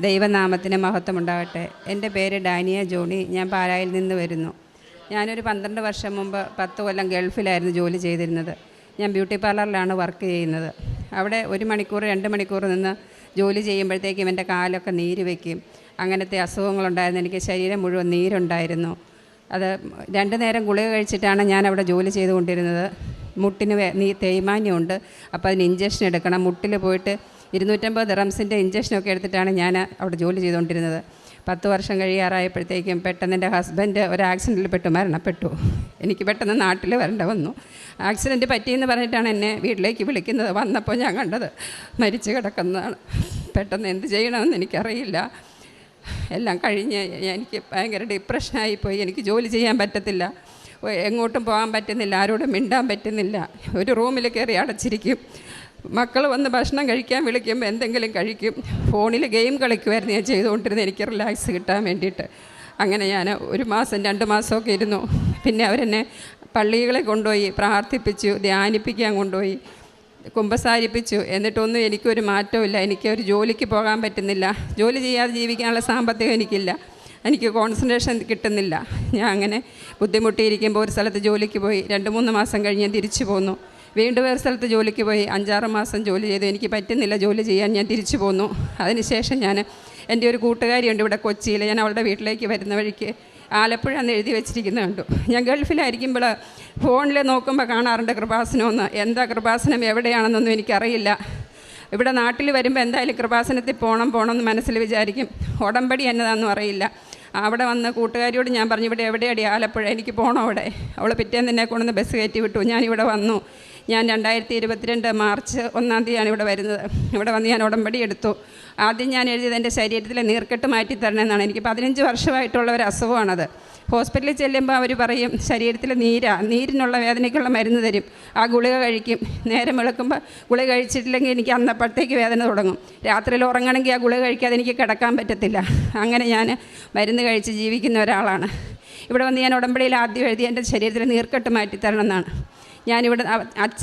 ദൈവനാമത്തിന് മഹത്വമുണ്ടാകട്ടെ. എന്റെ പേര് ഡാനിയ ജോണി. ഞാൻ പാലായിൽ നിന്ന് വരുന്നു. ഞാനൊരു പന്ത്രണ്ട് വർഷം മുമ്പ് പത്ത് കൊല്ലം ഗൾഫിലായിരുന്നു ജോലി ചെയ്തിരുന്നത്. ഞാൻ ബ്യൂട്ടി പാർലറിലാണ് വർക്ക് ചെയ്യുന്നത്. അവിടെ ഒരു മണിക്കൂർ രണ്ട് മണിക്കൂർ നിന്ന് ജോലി ചെയ്യുമ്പോഴത്തേക്കും എന്റെ കാലൊക്കെ നീര് വയ്ക്കും അങ്ങനത്തെ അസുഖങ്ങളുണ്ടായിരുന്നു. എനിക്ക് ശരീരം മുഴുവൻ നീരുണ്ടായിരുന്നു. അത് രണ്ട് നേരം ഗുളിക കഴിച്ചിട്ടാണ് ഞാൻ അവിടെ ജോലി ചെയ്തുകൊണ്ടിരുന്നത്. മുട്ടിന് നീ തേയ്മാന്യമുണ്ട്. അപ്പോൾ അതിന് ഇഞ്ചക്ഷൻ എടുക്കണം. മുട്ടിൽ പോയിട്ട് ഇരുന്നൂറ്റമ്പത് ദിറംസിന്റെ ഇഞ്ചക്ഷനൊക്കെ എടുത്തിട്ടാണ് ഞാൻ അവിടെ ജോലി ചെയ്തുകൊണ്ടിരുന്നത്. പത്ത് വർഷം കഴിയാറായപ്പോഴത്തേക്കും പെട്ടെന്ന് എന്റെ ഹസ്ബൻഡ് ഒരു ആക്സിഡന്റിൽ പെട്ട് മരണപ്പെട്ടു. എനിക്ക് പെട്ടെന്ന് നാട്ടിൽ വരേണ്ട വന്നു. ആക്സിഡന്റ് പറ്റിയെന്ന് പറഞ്ഞിട്ടാണ് എന്നെ വീട്ടിലേക്ക് വിളിക്കുന്നത്. വന്നപ്പോൾ ഞാൻ കണ്ടത് മരിച്ചു കിടക്കുന്നതാണ്. പെട്ടെന്ന് എന്ത് ചെയ്യണമെന്ന് എനിക്കറിയില്ല. എല്ലാം കഴിഞ്ഞ് എനിക്ക് ഭയങ്കര ഡിപ്രഷനായിപ്പോയി. എനിക്ക് ജോലി ചെയ്യാൻ പറ്റത്തില്ല. എങ്ങോട്ടും പോകാൻ പറ്റുന്നില്ല. ആരോടും മിണ്ടാൻ പറ്റുന്നില്ല. ഒരു റൂമിൽ കയറി അടച്ചിരിക്കും. മക്കൾ വന്ന് ഭക്ഷണം കഴിക്കാൻ വിളിക്കുമ്പോൾ എന്തെങ്കിലും കഴിക്കും. ഫോണിൽ ഗെയിം കളിക്കുമായിരുന്നു ഞാൻ ചെയ്തുകൊണ്ടിരുന്നത്. എനിക്ക് റിലാക്സ് കിട്ടാൻ വേണ്ടിയിട്ട്. അങ്ങനെ ഞാൻ ഒരു മാസം രണ്ട് മാസമൊക്കെ ഇരുന്നു. പിന്നെ അവരെന്നെ പള്ളികളെ കൊണ്ടുപോയി പ്രാർത്ഥിപ്പിച്ചു ധ്യാനിപ്പിക്കാൻ കൊണ്ടുപോയി കുമ്പസാരിപ്പിച്ചു. എന്നിട്ടൊന്നും എനിക്കൊരു മാറ്റമില്ല എനിക്ക് ഒരു ജോലിക്ക് പോകാൻ പറ്റുന്നില്ല. ജോലി ചെയ്യാതെ ജീവിക്കാനുള്ള സാമ്പത്തികം എനിക്കില്ല. എനിക്ക് കോൺസെൻട്രേഷൻ കിട്ടുന്നില്ല. ഞാൻ അങ്ങനെ ബുദ്ധിമുട്ടിയിരിക്കുമ്പോൾ ഒരു സ്ഥലത്ത് ജോലിക്ക് പോയി. രണ്ട് മൂന്ന് മാസം കഴിഞ്ഞ് തിരിച്ചു പോന്നു. വീണ്ടും വേറെ സ്ഥലത്ത് ജോലിക്ക് പോയി. അഞ്ചാറ് മാസം ജോലി ചെയ്തു. എനിക്ക് പറ്റുന്നില്ല ജോലി ചെയ്യാൻ. ഞാൻ തിരിച്ചു പോന്നു. അതിനുശേഷം ഞാൻ എന്റെ ഒരു കൂട്ടുകാരിയുണ്ട് ഇവിടെ കൊച്ചിയിൽ. ഞാൻ അവളുടെ വീട്ടിലേക്ക് വരുന്ന വഴിക്ക് ആലപ്പുഴ എന്ന് എഴുതി വെച്ചിരിക്കുന്നത് കണ്ടു. ഞാൻ ഗൾഫിലായിരിക്കുമ്പോൾ ഫോണിൽ നോക്കുമ്പോൾ കാണാറുണ്ട് കൃപാസനമെന്ന്. എന്താ കൃപാസനം? എവിടെയാണെന്നൊന്നും എനിക്കറിയില്ല. ഇവിടെ നാട്ടിൽ വരുമ്പോൾ എന്തായാലും കൃപാസനത്തിൽ പോകണം പോകണം എന്ന് മനസ്സിൽ വിചാരിക്കും. ഉടമ്പടി എന്നതാണെന്നും അറിയില്ല. അവിടെ വന്ന് കൂട്ടുകാരിയോട് ഞാൻ പറഞ്ഞു ഇവിടെ എവിടെയാടി ആലപ്പുഴ? എനിക്ക് പോകണം അവിടെ. അവൾ പിറ്റേന്ന് എന്നെ കൊണ്ടുവന്ന് ബസ് കയറ്റി വിട്ടു. ഞാനിവിടെ വന്നു. ഞാൻ രണ്ടായിരത്തി ഇരുപത്തിരണ്ട് മാർച്ച് ഒന്നാം തീയതിയാണ് ഇവിടെ വരുന്നത്. ഇവിടെ വന്ന് ഞാൻ ഉടമ്പടി എടുത്തു. ആദ്യം ഞാൻ എഴുതിയത് എന്റെ ശരീരത്തിലെ നീർക്കെട്ട് മാറ്റി തരണമെന്നാണ് എനിക്ക് പതിനഞ്ച് വർഷമായിട്ടുള്ള ഒരു അസുഖമാണത്. ഹോസ്പിറ്റലിൽ ചെല്ലുമ്പോൾ അവർ പറയും ശരീരത്തിലെ നീരാ നീരിനുള്ള വേദനയ്ക്കുള്ള മരുന്ന് തരും. ആ ഗുളിക കഴിക്കും. നേരം വെളുക്കുമ്പോൾ ഗുളിക കഴിച്ചിട്ടില്ലെങ്കിൽ എനിക്ക് അന്നപ്പോഴത്തേക്ക് വേദന തുടങ്ങും. രാത്രിയിൽ ഉറങ്ങണമെങ്കിൽ ആ ഗുളിക കഴിക്കാതെ എനിക്ക് കിടക്കാൻ പറ്റത്തില്ല. അങ്ങനെ ഞാൻ മരുന്ന് കഴിച്ച് ജീവിക്കുന്ന ഒരാളാണ്. ഇവിടെ വന്ന് ഞാൻ ഉടമ്പടിയിൽ ആദ്യം എഴുതി എന്റെ ശരീരത്തിൽ നീർക്കെട്ട് മാറ്റിത്തരണം എന്നാണ്. ഞാനിവിടെ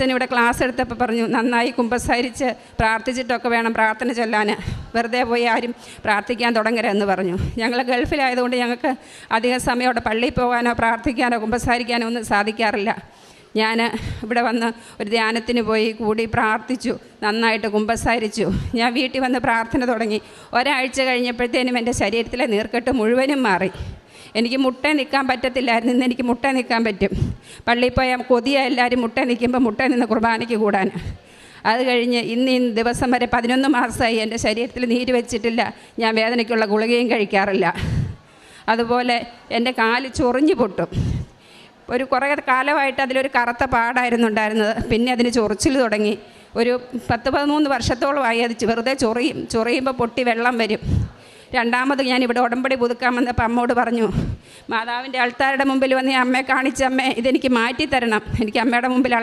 ഇവിടെ ക്ലാസ് എടുത്തപ്പോൾ പറഞ്ഞു നന്നായി കുമ്പസാരിച്ച് പ്രാർത്ഥിച്ചിട്ടൊക്കെ വേണം പ്രാർത്ഥന ചൊല്ലാൻ വെറുതെ പോയി ആരും പ്രാർത്ഥിക്കാൻ തുടങ്ങരുതെന്ന് പറഞ്ഞു. ഞങ്ങൾ ഗൾഫിലായതുകൊണ്ട് ഞങ്ങൾക്ക് അധികം സമയം അവിടെ പള്ളിയിൽ പോകാനോ പ്രാർത്ഥിക്കാനോ കുമ്പസാരിക്കാനോ ഒന്നും സാധിക്കാറില്ല. ഞാൻ ഇവിടെ വന്ന് ഒരു ധ്യാനത്തിന് പോയി കൂടി പ്രാർത്ഥിച്ചു നന്നായിട്ട് കുമ്പസാരിച്ചു. ഞാൻ വീട്ടിൽ വന്ന് പ്രാർത്ഥന തുടങ്ങി. ഒരാഴ്ച കഴിഞ്ഞപ്പോഴത്തേനും എന്റെ ശരീരത്തിലെ നീർക്കെട്ട് മുഴുവനും മാറി. എനിക്ക് മുട്ട നിൽക്കാൻ പറ്റത്തില്ലായിരുന്നു. ഇന്ന് എനിക്ക് മുട്ട നിൽക്കാൻ പറ്റും. പള്ളിയിൽ പോയാൽ കൊതിയ എല്ലാവരും മുട്ട നിൽക്കുമ്പോൾ മുട്ട നിന്ന് കുർബാനയ്ക്ക് കൂടാൻ അത് കഴിഞ്ഞ് ഇന്ന് ഈ ദിവസം വരെ പതിനൊന്ന് മാസമായി എന്റെ ശരീരത്തിൽ നീര് വെച്ചിട്ടില്ല. ഞാൻ വേദനയ്ക്കുള്ള ഗുളികയും കഴിക്കാറില്ല. അതുപോലെ എന്റെ കാൽ ചൊറിഞ്ഞു പൊട്ടും. ഒരു കുറേ കാലമായിട്ട് അതിലൊരു കറുത്ത പാടായിരുന്നു ഉണ്ടായിരുന്നത്. പിന്നെ അതിന് ചൊറിച്ചിൽ തുടങ്ങി. ഒരു പത്ത് പതിമൂന്ന് വർഷത്തോളമായി അത് വെറുതെ ചൊറിയും. ചൊറിയുമ്പോൾ പൊട്ടി വെള്ളം വരും. രണ്ടാമത് ഞാൻ ഇവിടെ ഉടമ്പടി പുതുക്കാൻ വന്നപ്പോൾ അമ്മോട് പറഞ്ഞു മാതാവിന്റെ ആൾക്കാരുടെ മുമ്പിൽ വന്ന് ഈ അമ്മയെ കാണിച്ച അമ്മേ ഇതെനിക്ക് മാറ്റി തരണം എനിക്ക് അമ്മയുടെ മുമ്പിൽ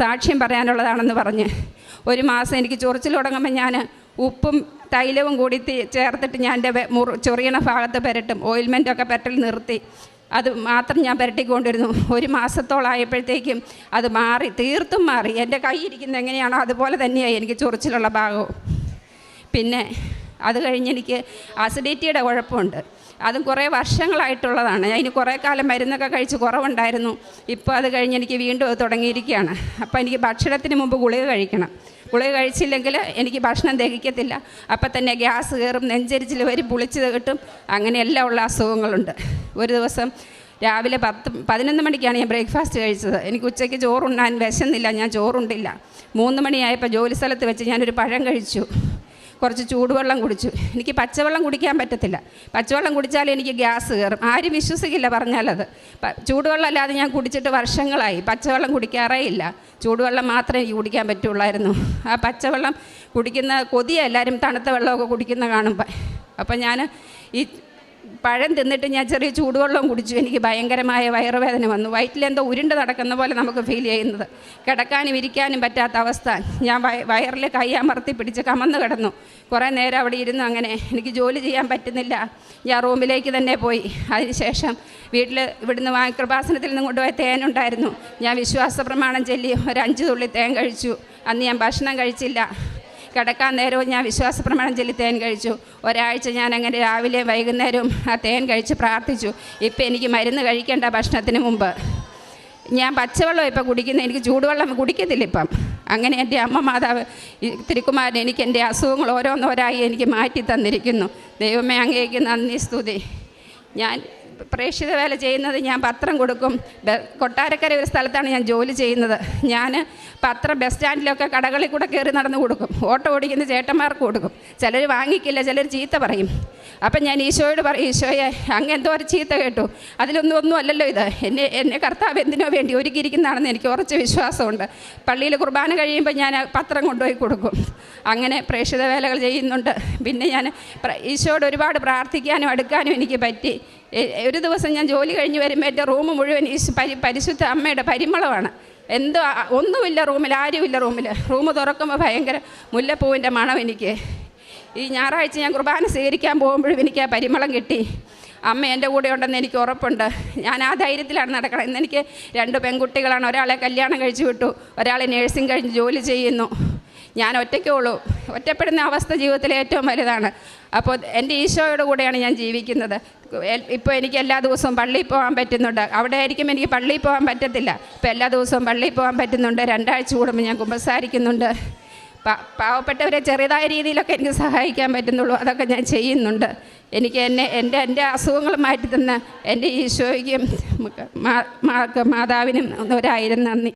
സാക്ഷ്യം പറയാനുള്ളതാണെന്ന് പറഞ്ഞ്. ഒരു മാസം എനിക്ക് ചൊറിച്ചിൽ തുടങ്ങുമ്പോൾ ഞാൻ ഉപ്പും തൈലവും കൂടി ചേർത്തിട്ട് ഞാൻ എന്റെ മുറി ചൊറിയണ ഭാഗത്ത് പുരട്ടും ഓയിൽമെന്റൊക്കെ പുരട്ടൽ നിർത്തി. അത് മാത്രം ഞാൻ പുരട്ടിക്കൊണ്ടിരുന്നു. ഒരു മാസത്തോളായപ്പോഴത്തേക്കും അത് മാറി തീർത്തും മാറി. എന്റെ കൈ ഇരിക്കുന്നത് എങ്ങനെയാണോ അതുപോലെ തന്നെയായി എനിക്ക് ചൊറിച്ചിലുള്ള ഭാഗവും. പിന്നെ അത് കഴിഞ്ഞ് എനിക്ക് അസിഡിറ്റിയുടെ കുഴപ്പമുണ്ട്. അതും കുറേ വർഷങ്ങളായിട്ടുള്ളതാണ്. അതിന് കുറേ കാലം മരുന്നൊക്കെ കഴിച്ച് കുറവുണ്ടായിരുന്നു. ഇപ്പോൾ അത് കഴിഞ്ഞ് എനിക്ക് വീണ്ടും അത് തുടങ്ങിയിരിക്കുകയാണ്. അപ്പോൾ എനിക്ക് ഭക്ഷണത്തിന് മുമ്പ് ഗുളിക കഴിക്കണം. ഗുളിക കഴിച്ചില്ലെങ്കിൽ എനിക്ക് ഭക്ഷണം ദഹിക്കത്തില്ല. അപ്പം തന്നെ ഗ്യാസ് കയറും നെഞ്ചരിച്ചിൽ വരും പുളിച്ച് കിട്ടും. അങ്ങനെയെല്ലാം ഉള്ള അസുഖങ്ങളുണ്ട്. ഒരു ദിവസം രാവിലെ പത്ത് പതിനൊന്ന് മണിക്കാണ് ഞാൻ ബ്രേക്ക്ഫാസ്റ്റ് കഴിച്ചത്. എനിക്ക് ഉച്ചയ്ക്ക് ചോറുണ്ണാൻ വിശന്നില്ല ഞാൻ ചോറുണ്ടില്ല. മൂന്ന് മണിയായപ്പോൾ ജോലി സ്ഥലത്ത് വെച്ച് ഞാനൊരു പഴം കഴിച്ചു. കുറച്ച് ചൂടുവെള്ളം കുടിച്ചു. എനിക്ക് പച്ചവെള്ളം കുടിക്കാൻ പറ്റത്തില്ല. പച്ചവെള്ളം കുടിച്ചാൽ എനിക്ക് ഗ്യാസ് കയറും. ആരും വിശ്വസിക്കില്ല പറഞ്ഞാലത്. ചൂടുവെള്ളം അല്ലാതെ ഞാൻ കുടിച്ചിട്ട് വർഷങ്ങളായി. പച്ചവെള്ളം കുടിക്കാറേ ഇല്ല. ചൂടുവെള്ളം മാത്രമേ എനിക്ക് കുടിക്കാൻ പറ്റുള്ളായിരുന്നു. ആ പച്ചവെള്ളം കുടിക്കുന്ന കൊതിയ എല്ലാവരും തണുത്ത വെള്ളമൊക്കെ കുടിക്കുന്ന കാണുമ്പോൾ അപ്പം ഞാൻ ഈ പഴം തിന്നിട്ട് ഞാൻ ചെറിയ ചൂടുവെള്ളം കുടിച്ചു. എനിക്ക് ഭയങ്കരമായ വയറുവേദന വന്നു. വയറ്റിലെന്തോ ഉരുണ്ട് നടക്കുന്ന പോലെ നമുക്ക് ഫീൽ ചെയ്യുന്നത്. കിടക്കാനും ഇരിക്കാനും പറ്റാത്ത അവസ്ഥ. ഞാൻ വയ വയറിൽ കൈ അമർത്തി പിടിച്ച് കമന്ന് കിടന്നു. കുറേ നേരം അവിടെ ഇരുന്നു അങ്ങനെ എനിക്ക് ജോലി ചെയ്യാൻ പറ്റുന്നില്ല. ഞാൻ റൂമിലേക്ക് തന്നെ പോയി. അതിനുശേഷം വീട്ടിൽ ഇവിടുന്ന് കൃപാസനത്തിൽ നിന്ന് കൊണ്ടുപോയ തേനുണ്ടായിരുന്നു ഞാൻ വിശ്വാസ പ്രമാണം ചൊല്ലി ഒരു അഞ്ച് തുള്ളി തേൻ കഴിച്ചു. അന്ന് ഞാൻ ഭക്ഷണം കഴിച്ചില്ല. കിടക്കാൻ നേരവും ഞാൻ വിശ്വാസ പ്രമാണം ചൊല്ലി തേൻ കഴിച്ചു. ഒരാഴ്ച ഞാൻ അങ്ങനെ രാവിലെ വൈകുന്നേരവും ആ തേൻ കഴിച്ച് പ്രാർത്ഥിച്ചു. ഇപ്പം എനിക്ക് മരുന്ന് കഴിക്കേണ്ട ഭക്ഷണത്തിന് മുമ്പ്. ഞാൻ പച്ചവെള്ളം ഇപ്പം കുടിക്കുന്നത് എനിക്ക് ചൂടുവെള്ളം കുടിക്കത്തില്ല ഇപ്പം. അങ്ങനെ എന്റെ അമ്മ മാതാവ് തിരുക്കുമാരൻ എനിക്ക് എന്റെ അസുഖങ്ങൾ ഓരോന്നോരായി എനിക്ക് മാറ്റി തന്നിരിക്കുന്നു. ദൈവമേ അങ്ങേക്ക് നന്ദി സ്തുതി. ഞാൻ പ്രേക്ഷിത വേല ചെയ്യുന്നത് ഞാൻ പത്രം കൊടുക്കും. കൊട്ടാരക്കര ഒരു സ്ഥലത്താണ് ഞാൻ ജോലി ചെയ്യുന്നത്. ഞാൻ പത്രം ബസ് സ്റ്റാൻഡിലൊക്കെ കടകളിൽ കൂടെ കയറി നടന്ന് കൊടുക്കും. ഓട്ടോ ഓടിക്കുന്ന ചേട്ടന്മാർക്ക് കൊടുക്കും. ചിലർ വാങ്ങിക്കില്ല ചിലർ ചീത്ത പറയും. അപ്പം ഞാൻ ഈശോയോട് പറയും ഈശോയെ അങ്ങ് എന്തോ ഒരു ചീത്ത കേട്ടു. അതിലൊന്നും ഒന്നും അല്ലല്ലോ ഇത്. എന്നെ എന്നെ കർത്താവ് എന്തിനോ വേണ്ടി ഒരുക്കിയിരിക്കുന്നതാണെന്ന് എനിക്ക് ഉറച്ച വിശ്വാസമുണ്ട്. പള്ളിയിൽ കുർബാന കഴിയുമ്പോൾ ഞാൻ പത്രം കൊണ്ടുപോയി കൊടുക്കും. അങ്ങനെ പ്രേക്ഷിത വേലകൾ ചെയ്യുന്നുണ്ട്. പിന്നെ ഞാൻ ഈശോയോട് ഒരുപാട് പ്രാർത്ഥിക്കാനും അടുക്കാനും എനിക്ക് പറ്റി. ഒരു ദിവസം ഞാൻ ജോലി കഴിഞ്ഞ് വരുമ്പോൾ എന്റെ റൂം മുഴുവൻ ഈ പരി പരിശുദ്ധ അമ്മയുടെ പരിമളമാണ്. എന്തോ ഒന്നുമില്ല റൂമിൽ ആരുമില്ല റൂമിൽ. റൂം തുറക്കുമ്പോൾ ഭയങ്കര മുല്ലപ്പൂവിന്റെ മണം എനിക്ക്. ഈ ഞായറാഴ്ച ഞാൻ കുർബാന സ്വീകരിക്കാൻ പോകുമ്പോഴും എനിക്ക് ആ പരിമളം കിട്ടി. അമ്മ എന്റെ കൂടെ ഉണ്ടെന്ന് എനിക്ക് ഉറപ്പുണ്ട്. ഞാൻ ആ ധൈര്യത്തിലാണ് നടക്കണം ഇന്ന് എനിക്ക് രണ്ട് പെൺകുട്ടികളാണ്. ഒരാളെ കല്യാണം കഴിച്ചു വിട്ടു. ഒരാളെ നേഴ്സിംഗ് കഴിഞ്ഞ് ജോലി ചെയ്യുന്നു. ഞാൻ ഒറ്റയ്ക്കേ ഉള്ളൂ. ഒറ്റപ്പെടുന്ന അവസ്ഥ ജീവിതത്തിലെ ഏറ്റവും വലുതാണ്. അപ്പോൾ എന്റെ ഈശോയുടെ കൂടെയാണ് ഞാൻ ജീവിക്കുന്നത്. ഇപ്പോൾ എനിക്ക് എല്ലാ ദിവസവും പള്ളിയിൽ പോകാൻ പറ്റുന്നുണ്ട്. അവിടെ ആയിരിക്കും എനിക്ക് പള്ളിയിൽ പോകാൻ പറ്റത്തില്ല. ഇപ്പോൾ എല്ലാ ദിവസവും പള്ളിയിൽ പോകാൻ പറ്റുന്നുണ്ട്. രണ്ടാഴ്ച കൂടുമ്പോൾ ഞാൻ കുമ്പസാരിക്കുന്നുണ്ട്. പാവപ്പെട്ടവരെ ചെറിയതായ രീതിയിലൊക്കെ എനിക്ക് സഹായിക്കാൻ പറ്റുന്നുള്ളൂ. അതൊക്കെ ഞാൻ ചെയ്യുന്നുണ്ട്. എനിക്ക് എന്നെ എന്റെ എന്റെ അസുഖങ്ങൾ മാറ്റി തന്ന എന്റെ ഈശോയ്ക്കും മാതാവിനും ഒരായിരം നന്ദി.